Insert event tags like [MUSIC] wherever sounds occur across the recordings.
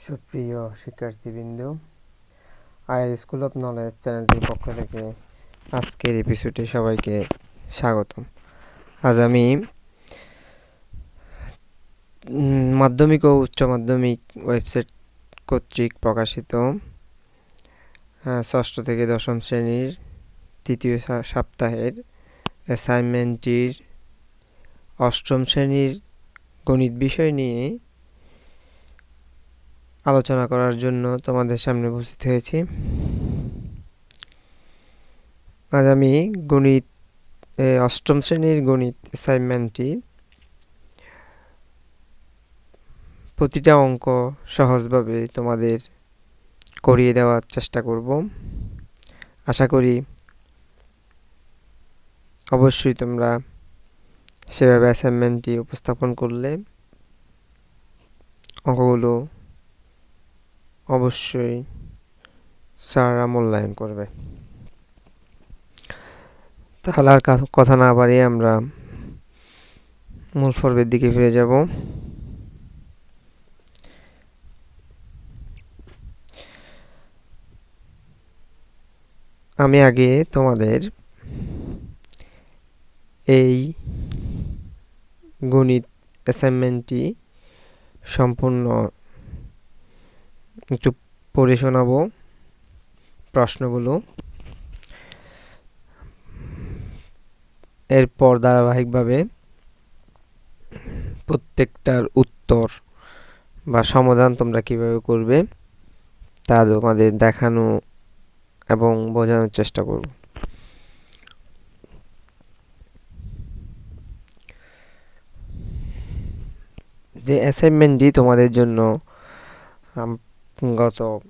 সুপ্রিয় শিক্ষার্থীবৃন্দ আয়ার school of knowledge চ্যানেলটির পক্ষ থেকে আজকের এপিসোডে সবাইকে স্বাগতম। আজ আমি মাধ্যমিক ও উচ্চ মাধ্যমিক ওয়েবসাইট কর্তৃক প্রকাশিত ষষ্ঠ থেকে দশম শ্রেণির তৃতীয় সপ্তাহের অ্যাসাইনমেন্টটির অষ্টম শ্রেণির গণিত বিষয় নিয়ে আলোচনা করার জন্য তোমাদের সামনে উপস্থিত হয়েছি। আজ আমি গণিত অষ্টম শ্রেণির গণিত অ্যাসাইনমেন্টটি প্রতিটা অঙ্ক সহজভাবে তোমাদের করিয়ে দেওয়ার চেষ্টা করব। আশা করি অবশ্যই তোমরা সেভাবে অ্যাসাইনমেন্টটি উপস্থাপন করলে অঙ্কগুলো অবশ্যই স্যাররা মূল্যায়ন করবে। তাহলে আর কথা না বাড়িয়ে আমরা মূল পর্বের দিকে ফিরে যাব। আমি আগে তোমাদের এই গণিত অ্যাসাইনমেন্টটি সম্পূর্ণ একটু পড়ে শোনাবো প্রশ্নগুলো। এরপর ধারাবাহিকভাবে প্রত্যেকটার উত্তর বা সমাধান তোমরা কীভাবে করবে তা তোমাদের দেখানো এবং বোঝানোর চেষ্টা করব। যে অ্যাসাইনমেন্টটি তোমাদের জন্য গত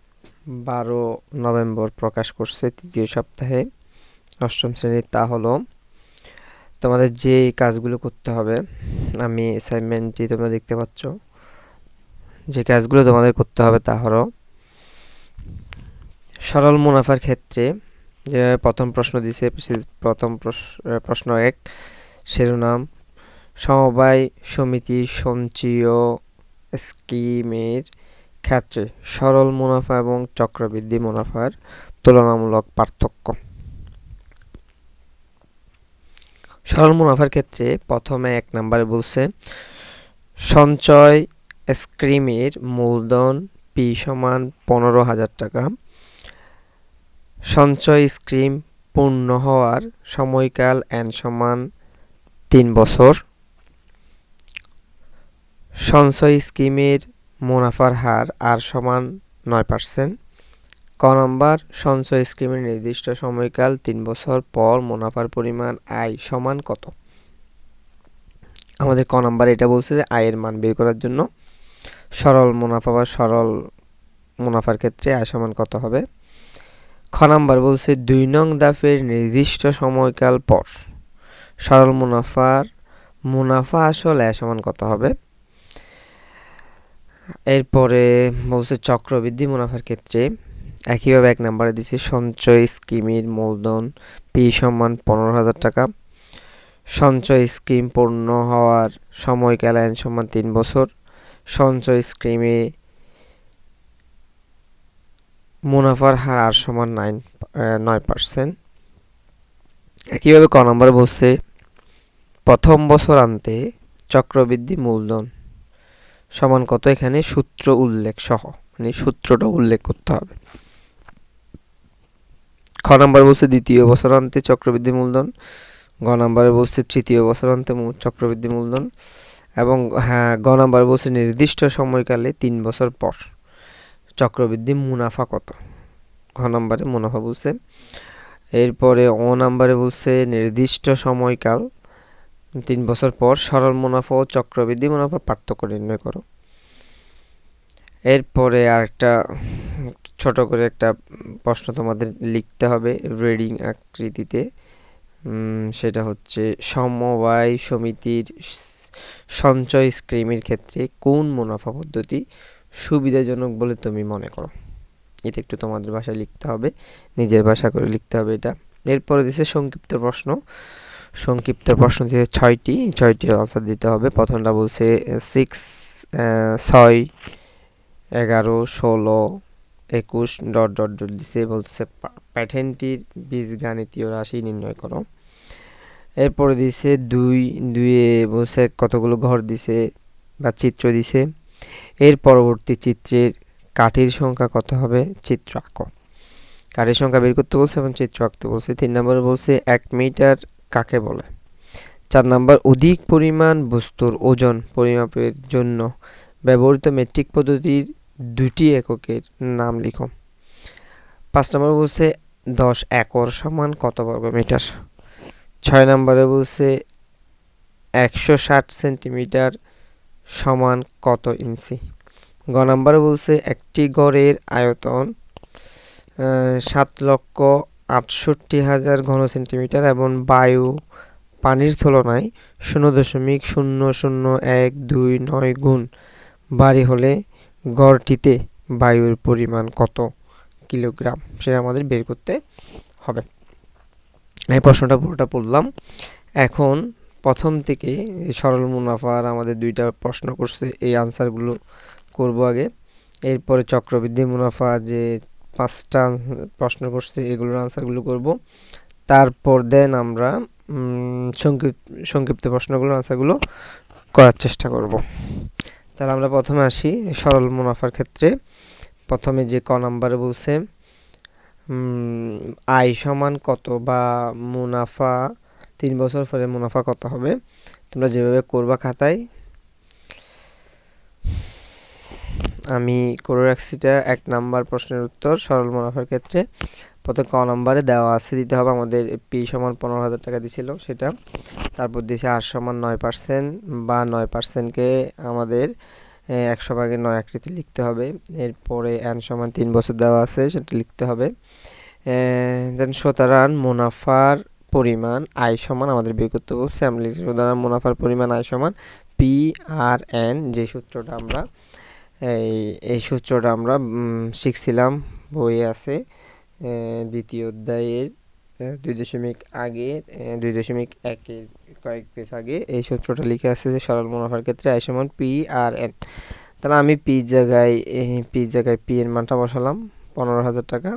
বারো নভেম্বর প্রকাশ করছে তৃতীয় সপ্তাহে অষ্টম শ্রেণির, তা হলো তোমাদের যে কাজগুলো করতে হবে, আমি অ্যাসাইনমেন্টটি তোমরা দেখতে পাচ্ছ, যে কাজগুলো তোমাদের করতে হবে তা হলো সরল মুনাফার ক্ষেত্রে যে প্রথম প্রশ্ন দিছে প্রথম প্রশ- প্রশ্ন এক, শিরোনাম, সমবায় সমিতি সঞ্চয় স্কিমের ক্ষেত্রে সরল মুনাফা এবং চক্রবৃদ্ধি মুনাফার তুলনামূলক পার্থক্য। সরল মুনাফার ক্ষেত্রে প্রথমে এক নম্বরে বলছে, সঞ্চয় স্কিমের মূলধন পি সমান পনেরো হাজার টাকা। সঞ্চয় স্কিম পূর্ণ হওয়ার সময়কাল এন সমান তিন বছর। সঞ্চয় স্কিমের মুনাফার হার আর সমান নয় পার্সেন্ট ক নম্বর, সঞ্চয় স্কিমের নির্দিষ্ট সময়কাল তিন বছর পর মুনাফার পরিমাণ আয় সমান কত? আমাদের ক নম্বর এটা বলছে যে আয়ের মান বের করার জন্য সরল মুনাফা বা সরল মুনাফার ক্ষেত্রে আয় সমান কত হবে? খ নাম্বার বলছে দুই নং দাফের নির্দিষ্ট সময়কাল পর সরল মুনাফার মুনাফা আসল আয় সমান কত হবে? এরপরে বলছে চক্রবৃদ্ধি মুনাফার ক্ষেত্রে একইভাবে এক নম্বরে দিছে সঞ্চয় স্কিমের মূলধন, পি সমান পনেরো হাজার টাকা। সঞ্চয় স্কিম পূর্ণ হওয়ার সময়কাল আইন সমান তিন বছর। সঞ্চয় স্কিমে মুনাফার হার আর সমান নাইন নয় পার্সেন্ট। একইভাবে ক নম্বরে বলছে, প্রথম বছর আনতে চক্রবৃদ্ধি মূলধন সমান কত? এখানে সূত্র উল্লেখ সহ মানে সূত্রটা উল্লেখ করতে হবে। খ নাম্বার বলছে দ্বিতীয় বছরান্তে চক্রবৃদ্ধি মূলধন, গ নাম্বারে বলছে তৃতীয় বছরান্তে চক্রবৃদ্ধি মূলধন, এবং হ্যাঁ গ নাম্বার বলছে নির্দিষ্ট সময়কালে তিন বছর পর চক্রবৃদ্ধি মুনাফা কত? ঘ নাম্বারে মুনাফা বলছে, এরপরে অ নাম্বারে বলছে নির্দিষ্ট সময়কাল তিন বছর পর সরল মুনাফা ও চক্রবৃদ্ধি মুনাফার পার্থক্য নির্ণয় করো। এরপরে আরেকটা ছোট করে একটা প্রশ্ন তোমাদের লিখতে হবে রিডিং আকৃতিতে। সেটা হচ্ছে সমবায় সমিতির সঞ্চয় স্কিমের ক্ষেত্রে কোন মুনাফা পদ্ধতি সুবিধাজনক বলে তুমি মনে করো? এটা একটু তোমাদের ভাষায় লিখতে হবে, নিজের ভাষা করে লিখতে হবে এটা। এরপরে দিছে সংক্ষিপ্ত প্রশ্ন। সংক্ষিপ্ত প্রশ্ন দিয়েছে ছয়টি ছয়টির আনসার দিতে হবে। প্রথমটা বলছে সিক্স ছয়, এগারো, ষোলো, একুশ, ডট ডট ডট, দিছে। বলছে প্যাটার্নটির বীজগাণিতীয় রাশি নির্ণয় করো। এরপরে দিছে দুই দুইয়ে বলছে কতগুলো ঘর দিছে বা চিত্র দিছে। এর পরবর্তী চিত্রের কাঠির সংখ্যা কত হবে? চিত্র আঁকো কাঠের সংখ্যা বের করতে বলছে এবং চিত্র আঁকতে বলছে। তিন নম্বরে বলছে, এক মিটার কাকে বলে? চার নম্বর, অধিক পরিমাণ বস্তুর ওজন পরিমাপের জন্য ব্যবহৃত মেট্রিক পদ্ধতির দুটি এককের নাম লিখো। পাঁচ নম্বর বলছে দশ একর সমান কত বর্গ মিটার? ছয় নম্বরে বলছে একশো ষাট সেন্টিমিটার সমান কত ইঞ্চি? গ নম্বরে বলছে একটি গড়ের আয়তন সাত লক্ষ আটষট্টি হাজার ঘন সেন্টিমিটার এবং বায়ু পানির তুলনায় শূন্য দশমিক শূন্য শূন্য এক দুই নয় গুণ। ভারী হলে গড়টিতে বায়ুর পরিমাণ কত কিলোগ্রাম সেটা আমাদের বের করতে হবে। এই প্রশ্নটা পুরোটা পড়লাম। এখন প্রথম থেকে সরল মুনাফার আমাদের দুইটা প্রশ্ন করছে, এই আনসারগুলো করব আগে। এরপরে চক্রবৃদ্ধি মুনাফা যে পাঁচটা প্রশ্ন করছে, এগুলোর আনসারগুলো করব। তারপর দেন আমরা সংক্ষিপ্ত সংক্ষিপ্ত প্রশ্নগুলোর আনসারগুলো করার চেষ্টা করব। তাহলে আমরা প্রথমে আসি, সরল মুনাফার ক্ষেত্রে। প্রথমে যে ক নাম্বারে বলছে আয় সমান কত বা মুনাফা, তিন বছর পরে মুনাফা কত হবে? তোমরা যেভাবে করবা খাতায় আমি করে রাখছি এক নাম্বার প্রশ্নের উত্তর। সরল মুনাফার ক্ষেত্রে প্রথম ক নম্বরে দেওয়া আছে, দিতে হবে। আমাদের পি সমান পনেরো হাজার টাকা দিছিল সেটা। তারপর দিয়েছে আর সমান নয় পার্সেন্ট বা নয় পার্সেন্টকে আমাদের একশো ভাগে নয় আকৃতি লিখতে হবে। এরপরে এন সমান তিন বছর দেওয়া আছে, সেটা লিখতে হবে। দেন সুতরাং মুনাফার পরিমাণ আয় সমান, আমাদের বের করতে বলছে, আমরা লিখছি সুতরাং মুনাফার পরিমাণ আয় সমান পি আর এন যে সূত্রটা আমরা এই এই সূত্রটা আমরা শিখছিলাম বইয়ে আছে দ্বিতীয় অধ্যায়ের দুই দশমিক আগে দুই দশমিক একের কয়েক পেজ আগে এই সূত্রটা লিখে আছে যে সরল মুনাফার ক্ষেত্রে আয় সমান পি আর এন তাহলে আমি পি জায়গায় পি জায়গায় পি এর মানটা বসালাম, পনেরো হাজার টাকা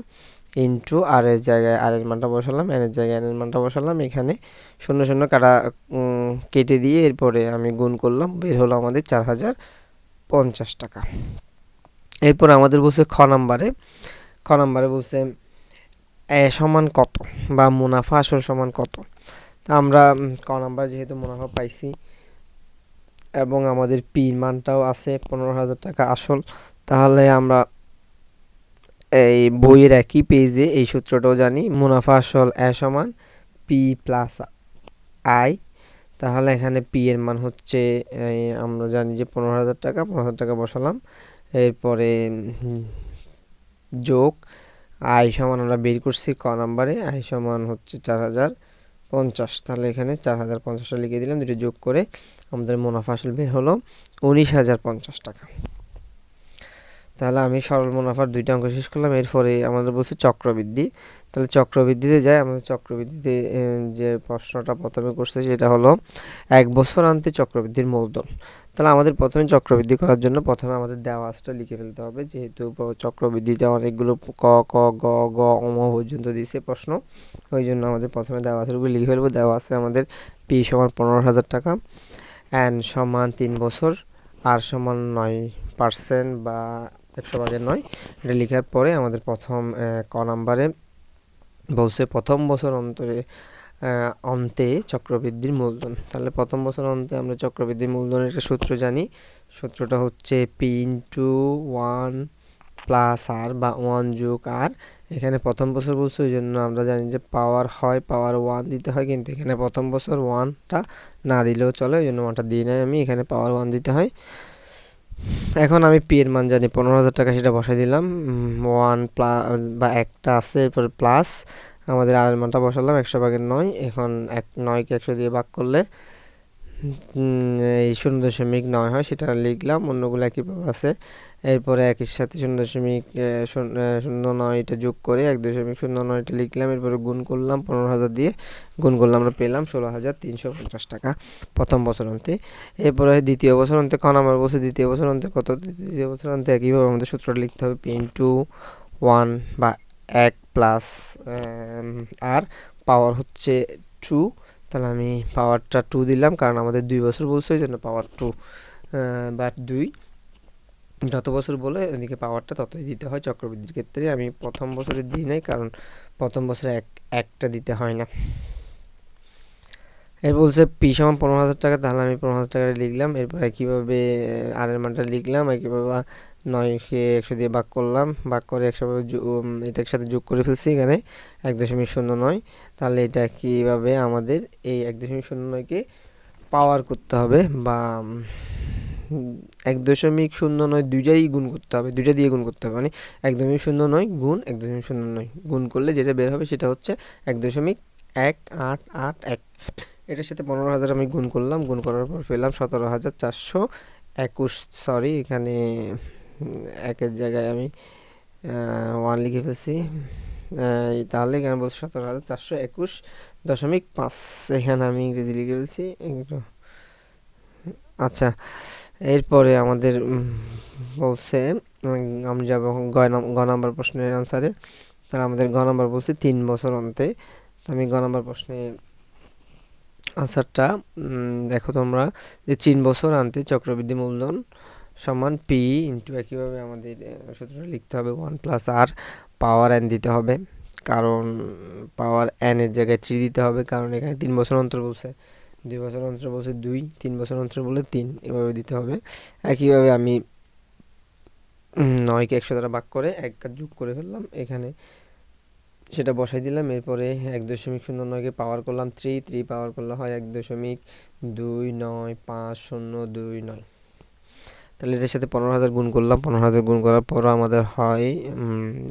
ইন্টু আর এর জায়গায় আর এর মানটা বসালাম এন এর জায়গায় এন এর মানটা বসালাম, এখানে শূন্য শূন্য কাটা কেটে দিয়ে এরপরে আমি গুণ করলাম, বের হলো আমাদের চার হাজার পঞ্চাশ টাকা। এরপর আমাদের বলছে খ নাম্বারে। খ নাম্বারে বলছে, এ সমান কত বা মুনাফা আসল সমান কত? তা আমরা ক নাম্বার যেহেতু মুনাফা পাইছি এবং আমাদের পি মানটাও আছে পনেরো হাজার টাকা আসল, তাহলে আমরা এই বইয়ের একই পেজে এই সূত্রটাও জানি, মুনাফা আসল এ সমান পি প্লাস আই তাহলে এখানে পি এর মান হচ্ছে আমরা জানি যে পনেরো হাজার টাকা, পনেরো হাজার টাকা বসালাম। এরপরে যোগ আই সমান আমরা বের করছি ক নাম্বারে আই সমান হচ্ছে চার হাজার পঞ্চাশ। তাহলে এখানে চার হাজার পঞ্চাশটা লিখে দিলাম, দুটো যোগ করে আমাদের মুনাফা আসল বের হলো উনিশ হাজার পঞ্চাশ টাকা। তাহলে আমি সরল মুনাফার দুইটা অঙ্ক শেষ করলাম। এরপরে আমাদের বলছে চক্রবৃদ্ধি। তাহলে চক্রবৃদ্ধিতে যায় আমাদের চক্রবৃদ্ধিতে যে প্রশ্নটা প্রথমে করছে সেটা হলো, এক বছর আনতে চক্রবৃদ্ধির মূলধন। তাহলে আমাদের প্রথমে চক্রবৃদ্ধি করার জন্য প্রথমে আমাদের দেওয়া আসটা লিখে ফেলতে হবে। যেহেতু চক্রবৃদ্ধিতে অনেকগুলো ক ক, গ গ অম পর্যন্ত দিছে প্রশ্ন, ওই জন্য আমাদের প্রথমে দেওয়া আছে লিখে ফেলব, দেওয়া আছে আমাদের পি সমান পনেরো হাজার টাকা। এন সমান তিন বছর আর সমান নয় পার্সেন্ট বা একশো ভাগের নয়। এটা লেখার পরে আমাদের প্রথম ক নাম্বারে বলছে, প্রথম বছর অন্তরে অন্তে চক্রবৃদ্ধির মূলধন। তাহলে প্রথম বছর অন্তে আমরা চক্রবৃদ্ধির মূলধনের একটা সূত্র জানি। সূত্রটা হচ্ছে P into one plus R বা ওয়ান যোগ আর এখানে প্রথম বছর বলছে, ওই জন্য আমরা জানি যে পাওয়ার হয় পাওয়ার ওয়ান দিতে হয়, কিন্তু এখানে প্রথম বছর ওয়ানটা না দিলেও চলে, ওই জন্য ওয়ানটা দিয়ে নেয় আমি, এখানে পাওয়ার ওয়ান দিতে হয়। এখন আমি পি এর মান জানি পনেরো হাজার টাকা সেটা বসাই দিলাম। ওয়ান প্লাস বা একটা আছে, এরপর প্লাস আমাদের আর মানটা বসালাম, একশো ভাগের নয়। এখন এক, নয়কে একশো দিয়ে ভাগ করলে এই শূন্য দশমিক নয় হয়, সেটা লিখলাম, অন্যগুলো একইভাবে আছে। এরপরে একের সাথে শূন্য দশমিক শূন্য নয়টা যোগ করে এক দশমিক শূন্য নয়টা লিখলাম। এরপরে গুণ করলাম পনেরো হাজার দিয়ে গুণ করলাম, আমরা পেলাম ষোলো হাজার তিনশো পঞ্চাশ টাকা প্রথম বছর অন্তে এরপরে দ্বিতীয় বছর অন্তে ক নাম্বার বলছে দ্বিতীয় বছর অন্তে কত দ্বিতীয় বছর অন্তে একইভাবে আমাদের সূত্রটা লিখতে হবে পি টু ওয়ান বা এক প্লাস আর পাওয়ার হচ্ছে টু। তাহলে আমি পাওয়ারটা টু দিলাম, কারণ আমাদের দুই বছর বলছে, ওই জন্য পাওয়ার টু বা দুই। যত বছর বলে ওদিকে পাওয়ারটা ততই দিতে হয়। চক্রবৃদ্ধির ক্ষেত্রে আমি প্রথম বছরে দিই নাই, কারণ প্রথম বছরে এক, একটা দিতে হয় না। এর বলছে, পি সমান পনেরো হাজার টাকা, তাহলে আমি পনেরো হাজার টাকা লিখলাম। এরপর কীভাবে আর এর মানটা লিখলাম একইভাবে নয়কে একশো দিয়ে ভাগ করলাম, ভাগ করে একশোভাবে এটার সাথে যোগ করে ফেলছি এখানে, এক দশমিক শূন্য নয়। তাহলে এটা কীভাবে আমাদের এই এক দশমিক শূন্য নয়কে পাওয়ার করতে হবে বা এক দশমিক শূন্য নয় দুইটাই গুণ করতে হবে, দুইটা দিয়ে গুণ করতে হবে। মানে এক দশমিক শূন্য নয় গুণ এক দশমিক শূন্য নয় গুণ করলে যেটা বের হবে সেটা হচ্ছে এক দশমিক এক আট আট এক। এটার সাথে পনেরো হাজার আমি গুণ করলাম, গুণ করার পর পেলাম সতেরো হাজার চারশো একুশ। সরি এখানে একের জায়গায় আমি ওয়ান লিখে ফেলছি। তাহলে এখানে বলছি সতেরো হাজার চারশো একুশ দশমিক পাঁচ। এখানে আমি ইংরেজি লিখে ফেলছি আচ্ছা। এরপরে আমাদের বলছে আমি যাব গ নাম- গ নাম্বার প্রশ্নের আনসারে তাহলে আমাদের গ নাম্বার বলছে তিন বছর অন্তে। আমি গ নাম্বার প্রশ্নে আনসারটা দেখো তোমরা, যে তিন বছর আনতে চক্রবৃদ্ধি মূলধন সমান পি ইন্টু একইভাবে আমাদের সূত্রটা লিখতে হবে? One plus R power N দিতে হবে। কারণ পাওয়ার এর জায়গায় থ্রি দিতে হবে। কারণ এখানে তিন বছর অন্তর বলছে। দুই বছর অন্তর বলছে দুই, তিন বছর অন্তর বলে তিন, এভাবে দিতে হবে। একইভাবে আমি নয়কে একশো দ্বারা ভাগ করে এক কাজ যোগ করে ফেললাম। এখানে সেটা বসাই দিলাম। এরপরে এক দশমিক শূন্য নয়কে পাওয়ার করলাম থ্রি থ্রি পাওয়ার করলে হয় এক দশমিক দুই নয় পাঁচ শূন্য দুই নয়। তাহলে এটার সাথে পনেরো হাজার গুণ করলাম। পনেরো হাজার গুণ করার পরও আমাদের হয়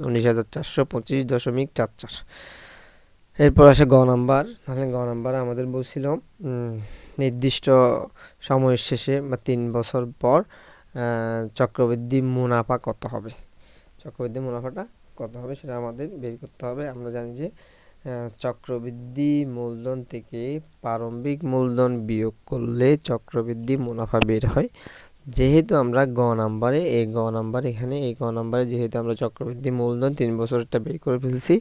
উনিশ হাজার চারশো পঁচিশ দশমিক চার চার। এরপর আসে গ নাম্বার। তাহলে গ নাম্বার আমাদের বলছিল নির্দিষ্ট সময়ের শেষে বা তিন বছর পর চক্রবৃদ্ধি মুনাফা কত হবে? চক্রবৃদ্ধি মুনাফাটা কত হবে সেটা আমাদের বের করতে হবে। আমরা জানি যে চক্রবৃদ্ধি মূলধন থেকে প্রারম্ভিক মূলধন বিয়োগ করলে চক্রবৃদ্ধি মুনাফা বের হয়। যেহেতু আমরা গ নাম্বারে, এই গ নাম্বার এখানে, এই গ নাম্বারে যেহেতু আমরা চক্রবৃদ্ধি মূলধন তিন বছরটা বের করে ফেলছি,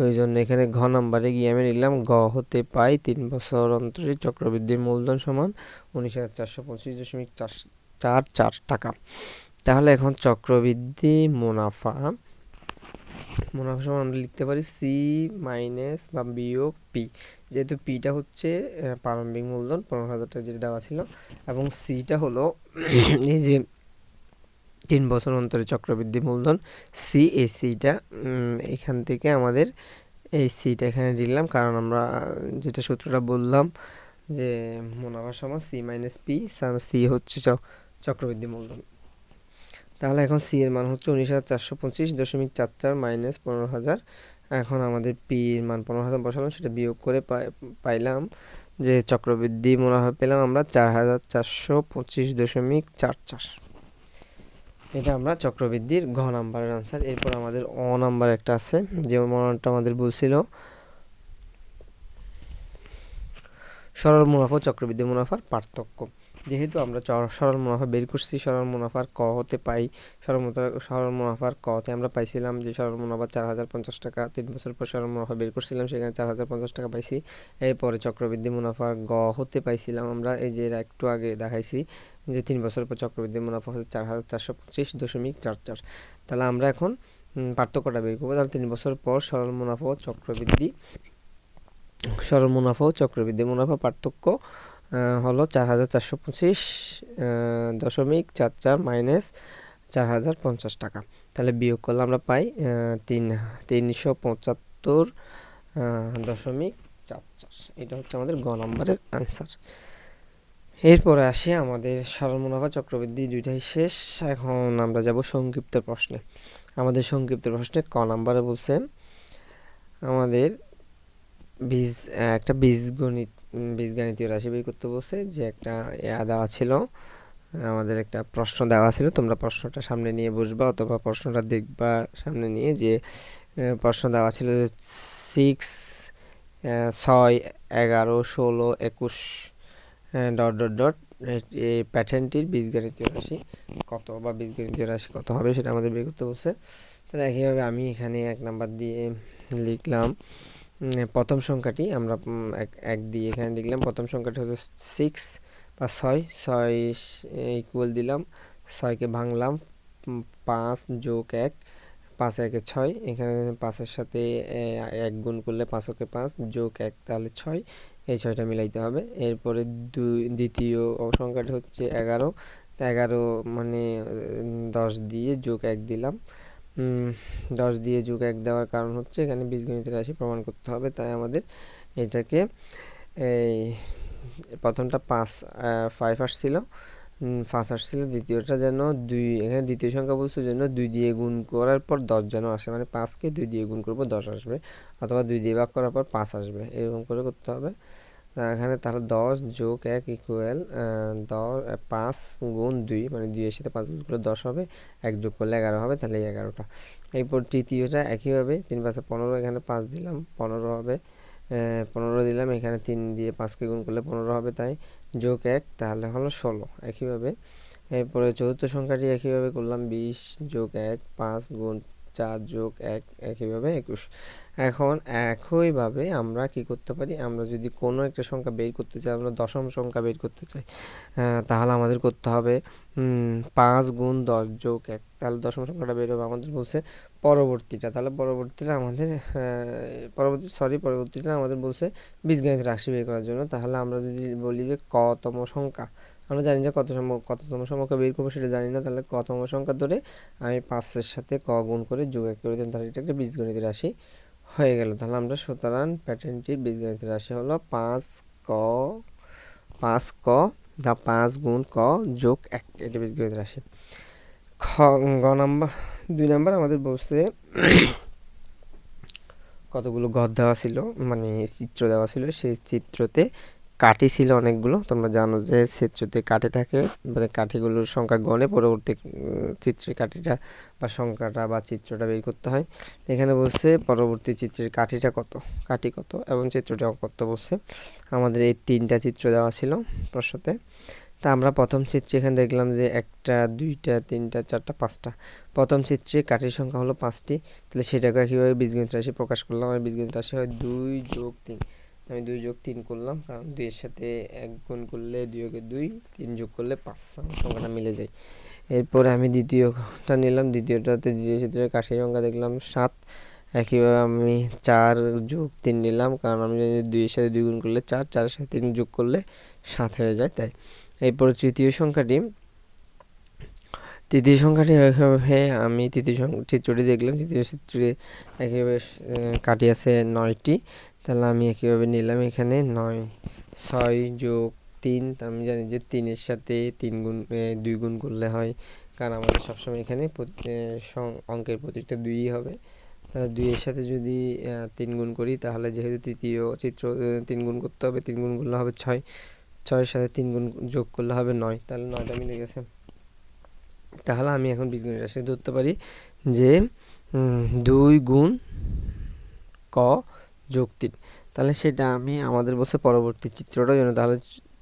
ওই জন্য এখানে ঘ নাম্বারে গিয়ে আমি নিলাম গ হতে পাই তিন বছর অন্তরে চক্রবৃদ্ধি মূলধন সমান উনিশ হাজার চারশো পঁচিশ দশমিক চার চার চার টাকা। তাহলে এখন চক্রবৃদ্ধি মুনাফা মুনাফা সমান আমরা লিখতে পারি সি মাইনাস বা বিয়োগ পি যেহেতু পিটা হচ্ছে প্রারম্ভিক মূলধন, পনেরো হাজার টাকা যেটা দেওয়া ছিল, এবং সিটা হলো [CLEARS THROAT] এই যে তিন বছর অন্তরে চক্রবৃদ্ধি মূলধন সি এই সিটা এখান থেকে আমাদের এই সিটা এখানে দিলাম, কারণ আমরা যেটা সূত্রটা বললাম যে মুনাফা সমান সি মাইনাস পি সি হচ্ছে চক্রবৃদ্ধি মূলধন। তাহলে এখন সি এর মান হচ্ছে উনিশ হাজার চারশো পঁচিশ দশমিক চার চার মাইনাস পনেরো হাজার। এখন আমাদের পি এর মান পনেরো হাজার বসালাম, সেটা বিয়োগ করে পাই- পাইলাম যে চক্রবৃদ্ধি মুনাফা পেলাম আমরা চার হাজার চারশো পঁচিশ দশমিক চার চার। এটা আমরা চক্রবৃদ্ধির ঘ নাম্বারের আনসার এরপর আমাদের অ নাম্বার একটা আছে, যে মনটা আমাদের বলছিল। সরল মুনাফা চক্রবৃদ্ধি মুনাফার পার্থক্য। যেহেতু আমরা সরল মুনাফা বের করছি, সরল মুনাফার ক হতে পাই, সরল সরল মুনাফার কতে আমরা পাইছিলাম যে সরল মুনাফা চার হাজার পঞ্চাশ টাকা, তিন বছর পর সরল মুনাফা বের করছিলাম, সেখানে চার হাজার পঞ্চাশ টাকা পাইছি। এরপরে চক্রবৃদ্ধি মুনাফার গ হতে পাইছিলাম আমরা, এই যে একটু আগে দেখাইছি যে তিন বছর পর চক্রবৃদ্ধি মুনাফা হচ্ছে চার হাজার চারশো পঁচিশ দশমিক চার চার। তাহলে আমরা এখন পার্থক্যটা বের করব। তাহলে তিন বছর পর সরল মুনাফা চক্রবৃদ্ধি, সরল মুনাফা ও চক্রবৃদ্ধি মুনাফা পার্থক্য হলো চার হাজার চারশো পঁচিশ দশমিক চার চার মাইনাস চার হাজার পঞ্চাশ টাকা। তাহলে বিয়োগ করলে আমরা পাই তিন, তিনশো পঁচাত্তর দশমিক চার চার। এটা হচ্ছে আমাদের গ নম্বরের আনসার এরপরে আসি আমাদের সরল মুনাফা চক্রবৃদ্ধি, দুইটাই শেষ। এখন আমরা যাব সংক্ষিপ্ত প্রশ্নে। আমাদের সংক্ষিপ্ত প্রশ্নে ক নাম্বারে বলছে, আমাদের বীজ, একটা বীজগণিত বীজগাণিতীয় রাশি বের করতে বলছে যে একটা ইয়া দেওয়া ছিল, আমাদের একটা প্রশ্ন দেওয়া ছিল, তোমরা প্রশ্নটা সামনে নিয়ে বসবা অথবা প্রশ্নটা দেখবা সামনে নিয়ে যে প্রশ্ন দেওয়া ছিল যে সিক্স ছয়, এগারো, ষোলো, একুশ ডট ডট ডট এই প্যাটার্নটির বীজগণিতীয় রাশি কত বা বীজগণিতীয় রাশি কত হবে সেটা আমাদের বের করতে বলছে। তাহলে একইভাবে আমি এখানে এক নাম্বার দিয়ে লিখলাম প্রথম সংখ্যাটি আমরা এক দিয়ে এখানে লিখলাম। প্রথম সংখ্যাটি হলো সিক্স বা ছয়। ছয় ইকুয়াল দিলাম। ছয়কে ভাঙলাম। পাঁচ যোগ এক, পাঁচ একে ছয়। এখানে পাঁচের সাথে এক গুণ করলে পাঁচ ওকে পাঁচ, যোগ এক তাহলে ছয়। এই ছয়টা মিলাইতে হবে। এরপরে দুই, দ্বিতীয় সংখ্যাটি হচ্ছে এগারো। এগারো মানে দশ দিয়ে যোগ এক দিলাম। দশ দিয়ে যুগ এক দেওয়ার কারণ হচ্ছে এখানে বীজগণিতের রাশি প্রমাণ করতে হবে, তাই আমাদের এটাকে এই প্রথমটা পাঁচ ফাইভ আসছিল পাঁচ আসছিল, দ্বিতীয়টা যেন দুই, এখানে দ্বিতীয় সংখ্যা বলছো যেন দুই দিয়ে গুণ করার পর দশ যেন আসে মানে পাঁচকে দুই দিয়ে গুণ করব দশ আসবে, অথবা দুই দিয়ে ভাগ করার পর পাঁচ আসবে, এরকম করে করতে হবে। এখানে তাহলে দশ যোগ এক ইকুয়াল দশ পাঁচ গুণ দুই মানে দুইয়ের সাথে পাঁচ গুণ করলে দশ হবে, এক যোগ করলে এগারো হবে, তাহলে এগারোটা। এরপর তৃতীয়টা একইভাবে তিন পাঁচে পনেরো, এখানে পাঁচ দিলাম, পনেরো হবে। পনেরো দিলাম, এখানে তিন দিয়ে পাঁচকে গুণ করলে পনেরো হবে, তাই যোগ এক, তাহলে হলো ষোলো একইভাবে এরপরে চতুর্থ সংখ্যাটি একইভাবে করলাম, বিশ যোগ এক, পাঁচ গুণ চার যোগ এক একইভাবে একুশ। এখন একইভাবে আমরা কি করতে পারি? আমরা যদি কোনো একটা সংখ্যা বের করতে চাই, আমরা দশম সংখ্যা বের করতে চাই তাহলে আমাদের করতে হবে পাঁচ গুণ দশ যোগ এক। তাহলে দশম সংখ্যাটা বের হবে আমাদের বলছে পরবর্তীটা। তাহলে পরবর্তীটা আমাদের পরবর্তী সরি পরবর্তীটা আমাদের বলছে বীজগণিত রাশি বের করার জন্য। তাহলে আমরা যদি বলি যে কতম সংখ্যা, আমরা জানি যে কত সম কততম সংখ্যা বের করব সেটা জানি না। তাহলে কতম সংখ্যা ধরে আমি পাঁচের সাথে ক গুণ করে যোগ এক করে দিলাম, তাহলে এটা একটা বীজগণিত রাশি হয়ে গেল। তাহলে আমরা সুতরাং প্যাটার্নটি বীজগণিত রাশি হলো পাঁচ ক পাঁচ ক, বা পাঁচ গুণ ক যোগ এক, এটা বীজগণিত রাশি। খ, গ নাম্বার, দুই নাম্বার আমাদের বলছে কতগুলো ঘর দেওয়া ছিল মানে চিত্র দেওয়া ছিল, সেই চিত্রতে কাঠি ছিল অনেকগুলো, তোমরা জানো যে চিত্রতে কাঠি থাকে মানে কাঠিগুলোর সংখ্যা গণে পরবর্তী চিত্রের কাঠিটা বা সংখ্যাটা বা চিত্রটা বের করতে হয়। এখানে বলছে পরবর্তী চিত্রের কাঠিটা কত, কাঠি কত এবং চিত্রটা কত বলছে। আমাদের এই তিনটা চিত্র দেওয়া ছিল প্রশ্নতে। তা আমরা প্রথম চিত্রে এখানে দেখলাম যে একটা, দুইটা, তিনটা, চারটা, পাঁচটা। প্রথম চিত্রে কাঠির সংখ্যা হলো পাঁচটি, তাহলে সেটাকে কীভাবে বীজগণিত রাশি প্রকাশ করলাম? আর বীজগণিত রাশি হয় দুই যোগ তিন। আমি দুই যোগ তিন করলাম, কারণ দুইয়ের সাথে এক গুণ করলে দুই যোগে দুই, তিন যোগ করলে পাঁচ সংখ্যাটা মিলে যায়। এরপরে আমি দ্বিতীয়টা নিলাম, দ্বিতীয়টাতে দ্বিতীয় চিত্রে কাঠির সংখ্যা দেখলাম সাত, একইভাবে আমি চার যোগ তিন নিলাম, কারণ আমি জানি দুইয়ের সাথে দুই গুণ করলে চার, চারের সাথে তিন যোগ করলে সাত হয়ে যায়, তাই। এরপরে তৃতীয় সংখ্যাটি তৃতীয় সংখ্যাটি একইভাবে আমি তৃতীয় চিত্রটি দেখলাম, তৃতীয় চিত্রে একইভাবে কাটি আছে নয়টি। তাহলে আমি একইভাবে নিলাম এখানে নয়। ছয় যোগ তিন তা আমি জানি যে তিনের সাথে তিন গুণ দুই গুণ করলে হয়। কারণ আমাদের সবসময় এখানে অঙ্কের প্রত্যেকটা দুইই হবে। তাহলে দুইয়ের সাথে যদি তিন গুণ করি, তাহলে যেহেতু তৃতীয় চিত্র তিন গুণ করতে হবে, তিন গুণ করলে হবে ছয়। ছয়ের সাথে তিন গুণ যোগ করলে হবে নয়। তাহলে নয়টা মিলে গেছে। তাহলে আমি এখন বীজগণিত রাশি ধরতে পারি যে দুই গুণ ক যোগ তিন তাহলে সেটা আমি আমাদের বসে পরবর্তী চিত্রটার জন্য। তাহলে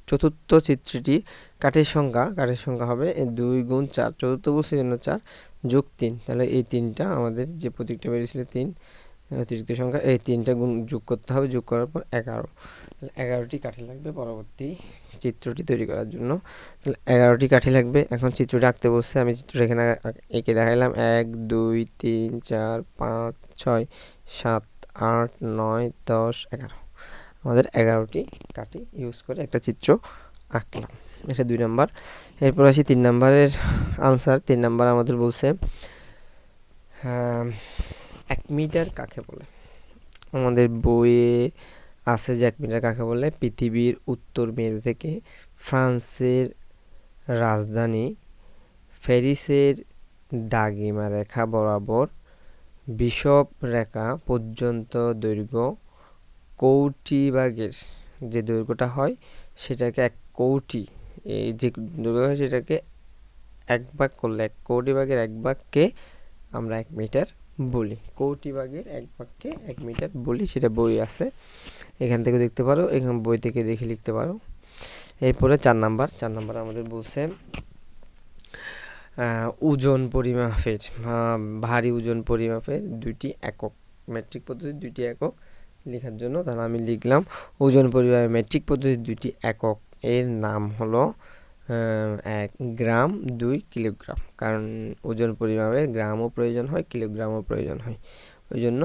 চতুর্থ চিত্রটি কাঠের সংখ্যা কাঠের সংখ্যা হবে দুই গুণ চার। চতুর্থ বসে জন্য চার যোগ তিন। তাহলে এই তিনটা আমাদের যে প্রতীকটা বেরিয়েছিল তিন অতিরিক্ত সংখ্যা, এই তিনটা গুণ যোগ করতে হবে। যোগ করার পর এগারো। তাহলে এগারোটি কাঠি লাগবে পরবর্তী চিত্রটি তৈরি করার জন্য। তাহলে এগারোটি কাঠি লাগবে। এখন চিত্রটা আঁকতে বলছে। আমি চিত্রটা এখানে এঁকে দেখাইলাম। এক, দুই, তিন, চার, পাঁচ, ছয়, সাত আট, নয়, দশ, এগারো। আমাদের এগারোটি কাঠি ইউজ করে একটা চিত্র আঁকলাম। এটা দুই নাম্বার। এরপর আসি তিন নাম্বারের আনসার তিন নাম্বার আমাদের বলছে এক মিটার কাকে বলে? আমাদের বইয়ে আছে যে এক মিটার কাকে বলে? পৃথিবীর উত্তর মেরু থেকে ফ্রান্সের রাজধানী প্যারিসের দাগিমা রেখা বরাবর বিষব রেখা পর্যন্ত দৈর্ঘ্য কৌটি ভাগের যে দৈর্ঘ্যটা হয়, সেটাকে এক কৌটি, এই যে দৈর্ঘ্য হয় সেটাকে এক ভাগ করলে, এক কোটি ভাগের এক ভাগকে আমরা এক মিটার বলি। কোটি ভাগের এক ভাগকে এক মিটার বলি, সেটা বই আছে। এখান থেকে দেখতে পারো, এখান বই থেকে দেখে লিখতে পারো। এরপরে চার নাম্বার চার নাম্বার আমাদের বলছে ওজন পরিমাপের ভারী ওজন পরিমাপের দুইটি একক মেট্রিক পদ্ধতির দুইটি একক লেখার জন্য তাহলে আমি লিখলাম ওজন পরিমাপের মেট্রিক পদ্ধতির দুইটি একক। এর নাম হলো এক গ্রাম, দুই কিলোগ্রাম। কারণ ওজন পরিমাপে গ্রামও প্রয়োজন হয়, কিলোগ্রামও প্রয়োজন হয়। ওই জন্য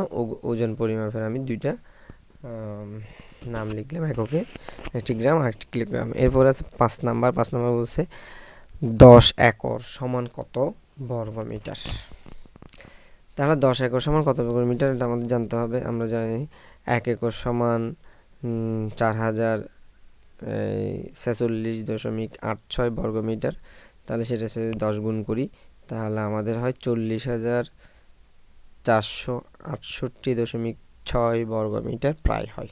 ওজন পরিমাপের আমি দুইটা নাম লিখলাম এককে, একটি গ্রাম আর একটি কিলোগ্রাম। এরপর আছে পাঁচ নাম্বার পাঁচ নাম্বার বলছে দশ একর সমান কত বর্গ মিটার? তাহলে দশ একর সমান কত বর্গ মিটার এটা আমাদের জানতে হবে, আমরা জানি এক একর সমান চার হাজার ছেচল্লিশ দশমিক আট ছয় বর্গ মিটার। তাহলে সেটা সে দশ গুণ করি, তাহলে আমাদের হয় চল্লিশ হাজার চারশো আটষট্টি দশমিক ছয় বর্গ মিটার প্রায় হয়।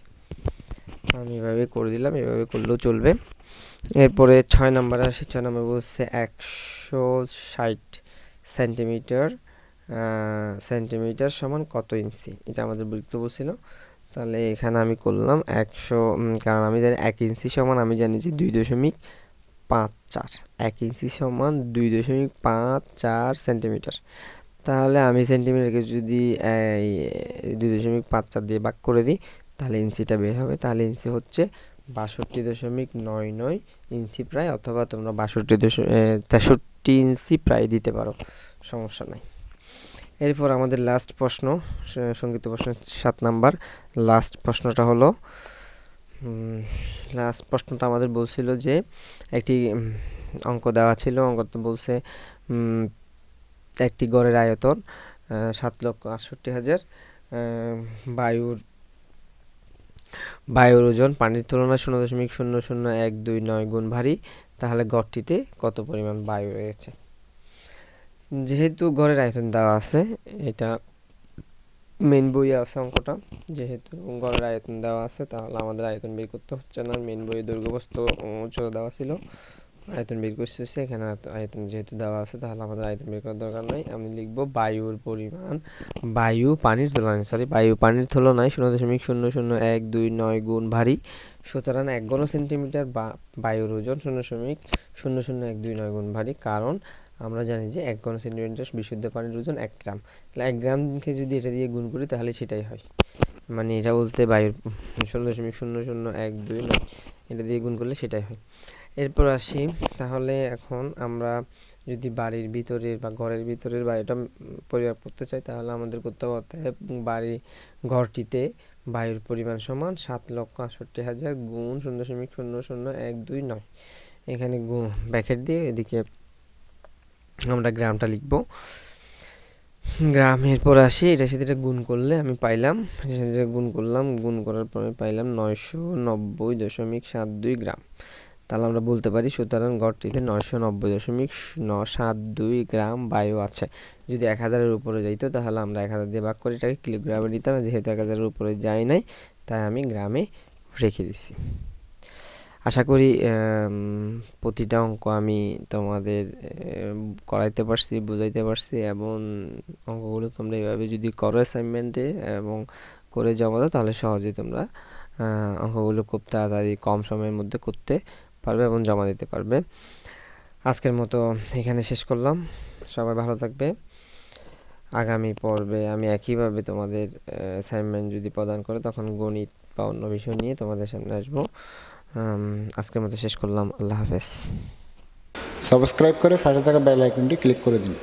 আমি এভাবে করে দিলাম, এভাবে করলেও চলবে। এরপরে ছয় নম্বরে আসে, ছয় নম্বর বলছে একশো ষাট সেন্টিমিটার সেন্টিমিটার সমান কত ইঞ্চি? এটা আমাদের বলতে বলছিল। তাহলে এখানে আমি করলাম একশো কারণ আমি জানি এক ইঞ্চি সমান, আমি জানি যে দুই দশমিক পাঁচ চার। এক ইঞ্চি সমান দুই দশমিক পাঁচ চার সেন্টিমিটার। তাহলে আমি সেন্টিমিটারকে যদি দুই দশমিক পাঁচ চার দিয়ে ভাগ করে দিই, তাহলে ইঞ্চিটা বের হবে। তাহলে ইঞ্চি হচ্ছে বাষট্টি দশমিক নয় নয় ইঞ্চি প্রায়, অথবা তোমরা বাষট্টি দশমিক তেষট্টি ইঞ্চি প্রায় দিতে পারো, সমস্যা নাই। এরপর আমাদের লাস্ট প্রশ্ন সংগীত প্রশ্ন সাত নাম্বার। লাস্ট প্রশ্নটা হলো লাস্ট প্রশ্নটা আমাদের বলছিল যে, একটি অঙ্ক দেওয়া ছিল অঙ্কতে বলছে একটি গড়ের আয়তন সাত লক্ষ আটষট্টি হাজার বায়ুর বায়ুর ওজন পানির তুলনায় শূন্য দশমিক শূন্য শূন্য এক দুই নয় গুণ ভারী, তাহলে ঘরটিতে কত পরিমাণ বায়ু রয়েছে? যেহেতু ঘরের আয়তন দেওয়া আছে, এটা মেন বইয়ে আছে অঙ্কটা। যেহেতু ঘরের আয়তন দেওয়া আছে, তাহলে আমাদের আয়তন বের করতে হচ্ছে না। মেন বইয়ে দুর্গবস্ত উচ্চতা দেওয়া ছিল। আয়তন বের করতেছে, এখানে আয়ত- আয়তন যেহেতু দেওয়া আছে, তাহলে আমাদের আয়তন বের করার দরকার নাই। আমি লিখব বায়ুর পরিমাণ। বায়ু পানির তুলনায় সরি বায়ু পানির তুলনায় শূন্য দশমিক শূন্য শূন্য এক দুই নয় গুণ ভারী। সুতরাং এক ঘন সেন্টিমিটার বা বায়ুর ওজন শূন্য দশমিক শূন্য শূন্য এক দুই নয় গুণ ভারী, কারণ আমরা জানি যে এক ঘন সেন্টিমিটার বিশুদ্ধ পানির ওজন এক গ্রাম। তাহলে এক গ্রামকে যদি এটা দিয়ে গুণ করি, তাহলে সেটাই হয়। মানে এটা বলতে বায়ুর শূন্য দশমিক শূন্য শূন্য এক দুই নয়, এটা দিয়ে গুণ করলে সেটাই হয়। এরপর আসি, তাহলে এখন আমরা যদি বাড়ির ভিতরের বা ঘরের ভিতরের বায়ুটা পরিমাপ করতে চাই, তাহলে আমাদের করতে হবে বাড়ি ঘরটিতে বায়ুর পরিমাণ সমান সাত লক্ষ আটষট্টি হাজার গুণ শূন্য দশমিক শূন্য শূন্য এক দুই নয়। এখানে গুণ ব্যাকেট দিয়ে এদিকে আমরা গ্রামটা লিখব। গ্রামের পর আসি, এটা সাথে গুণ করলে আমি পাইলাম গুণ করলাম, গুণ করার পরে পাইলাম নয়শো নব্বই দশমিক সাত দুই গ্রাম। তাহলে আমরা বলতে পারি সুতরাং গড়টিতে নয়শো নব্বই দশমিক ন সাত দুই গ্রাম বায়ু আছে। যদি এক হাজারের উপরে যাইতো তাহলে আমরা এক হাজার দিয়ে ভাগ করে এটাকে কিলোগ্রামে নিতাম যেহেতু এক হাজারের উপরে যায় নাই, তাই আমি গ্রামে রেখে দিছি। আশা করি প্রতিটা অঙ্ক আমি তোমাদের করাইতে পারছি, বুঝাইতে পারছি, এবং অঙ্কগুলো তোমরা এভাবে যদি করো অ্যাসাইনমেন্টে এবং করে জমা দাও, তাহলে সহজেই তোমরা অঙ্কগুলো খুব তাড়াতাড়ি কম সময়ের মধ্যে করতে পারবে এবং জমা দিতে পারবে। আজকের মতো এখানে শেষ করলাম। সবাই ভালো থাকবে। আগামী পর্বে আমি একইভাবে তোমাদের অ্যাসাইনমেন্ট যদি প্রদান করে, তখন গণিত বা অন্য বিষয় নিয়ে তোমাদের সামনে আসব। আজকের মতো শেষ করলাম। আল্লাহ হাফেজ। সাবস্ক্রাইব করে পাশে থাকা বেল আইকনটি ক্লিক করে দিন।